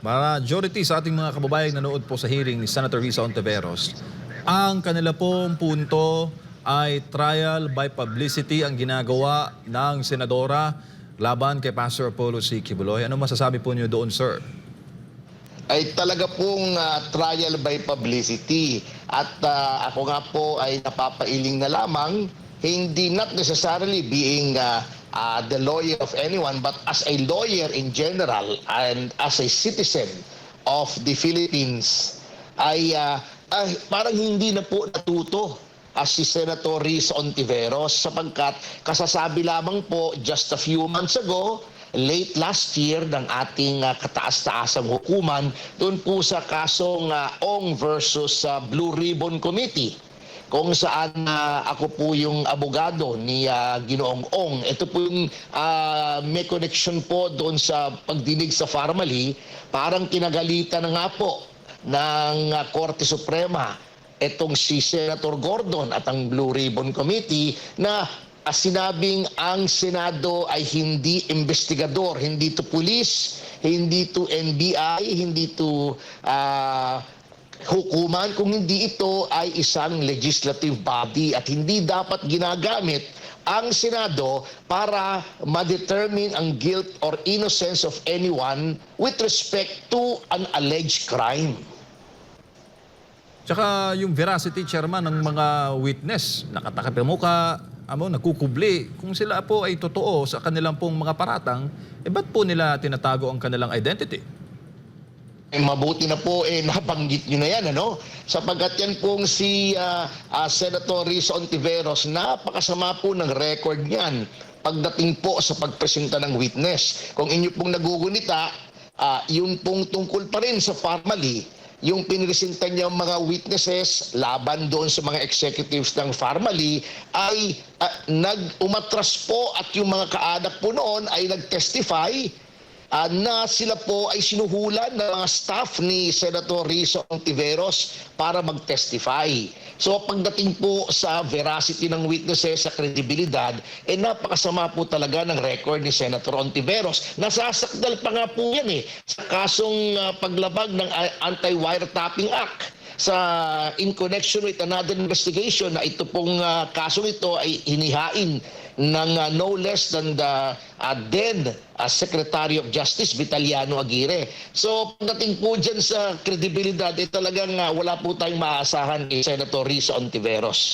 majority sa ating mga kababayan nanood po sa hearing ni Senator Risa Ontiveros, ang kanila pong punto ay trial by publicity ang ginagawa ng senadora laban kay Pastor Apollo C. Kibuloy. Ano masasabi po niyo doon, sir? ay talaga pong ah, trial by publicity. At ah, ako nga po ay napapailing na lamang, hindi not necessarily being ah, ah, the lawyer of anyone, but as a lawyer in general and as a citizen of the Philippines, ay, ah, ay parang hindi na po natuto as si Senator Riz Ontiveros sapagkat kasasabi lamang po just a few months ago late last year ng ating uh, kataas-taasang hukuman doon po sa kasong uh, Ong versus uh, Blue Ribbon Committee kung saan uh, ako po yung abogado ni uh, Ginoong Ong. Ito po yung uh, may connection po doon sa pagdinig sa Farmally. Parang kinagalitan na nga po ng uh, Korte Suprema itong si Senator Gordon at ang Blue Ribbon Committee na ah, sinabing ang Senado ay hindi investigador, hindi to police, hindi to NBI, hindi to ah, hukuman, kung hindi ito ay isang legislative body at hindi dapat ginagamit ang Senado para ma-determine ang guilt or innocence of anyone with respect to an alleged crime. Tsaka yung veracity, chairman, ng mga witness, nakatakip ang muka, amo, nagkukubli. Kung sila po ay totoo sa kanilang pong mga paratang, eh ba't po nila tinatago ang kanilang identity? Eh, mabuti na po eh nabanggit nyo na yan ano? Sapagkat yan pong si ah, ah, Senator Riz Ontiveros napakasama po ng record niyan pagdating po sa pagpresenta ng witness. Kung inyo pong nagugunita ah, yun pong tungkol pa rin sa formally yung pinresentan niya mga witnesses laban doon sa mga executives ng Farmally ay ah, nag-umatras po at yung mga kaanak po noon ay nag-testify Ah, na sila po ay sinuhulan ng mga staff ni Senator Rizzo Ontiveros para mag-testify. So pagdating po sa veracity ng witnesses, sa kredibilidad, eh napakasama po talaga ng record ni Senator Ontiveros. Nasasakdal pa nga po yan eh sa kasong ah, paglabag ng Anti-Wiretapping Act sa in connection with another investigation na ito pong ah, kasong ito ay hinihain ng ah, no less than the ah, then ah, Secretary of Justice Vitaliano Aguirre. So pagdating po dyan sa kredibilidad, eh, talagang ah, wala po tayong maaasahan kay Senator Risa Ontiveros.